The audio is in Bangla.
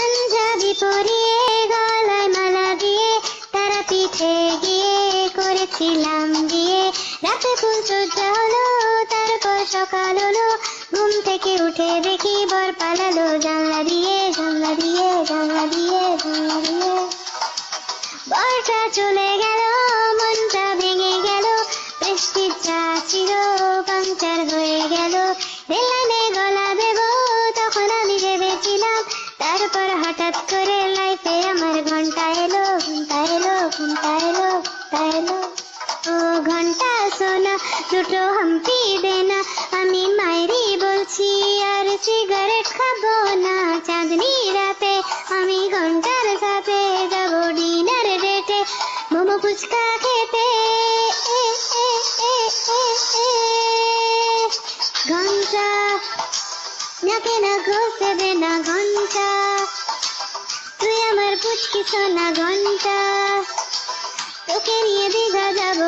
পাঞ্জাবি পরিয়ে গলায় মালা দিয়ে তারা পিঠে গিয়ে করেছিলাম বিয়ে। রাতে ফুল সজ্জা হলো, তারপর সকাল হলো। ঘুম থেকে উঠে দেখি বর পালালো, জানলা দিয়ে জানলা দিয়ে জানলা দিয়ে জানলা দিয়ে। বরটা চলে গেল, মনটা ভেঙে গেল। বৃষ্টির চা ছিল, পাংচার হয়ে গেল। রেলানে তারপর হঠাৎ করে লাইফে আমার ঘণ্টা এলো ঘণ্টা এলো ঘণ্টা এলো ঘণ্টা এলো। ও ঘণ্টা সোনা, দুটো হাম্পি দেনা, আমি মায়েরই বলছি, আর সিগারেট খাব না। চাঁদনি রাতে আমি ঘণ্টার সাথে যাব ডিনার ডেটে মোমো ফুচকা খেতে। ঘণ্টা, নাকে না ঘষে দে না ঘণ্টা। পুচকি সোনা ঘণ্টা তোকে নিয়ে দিঘা যাব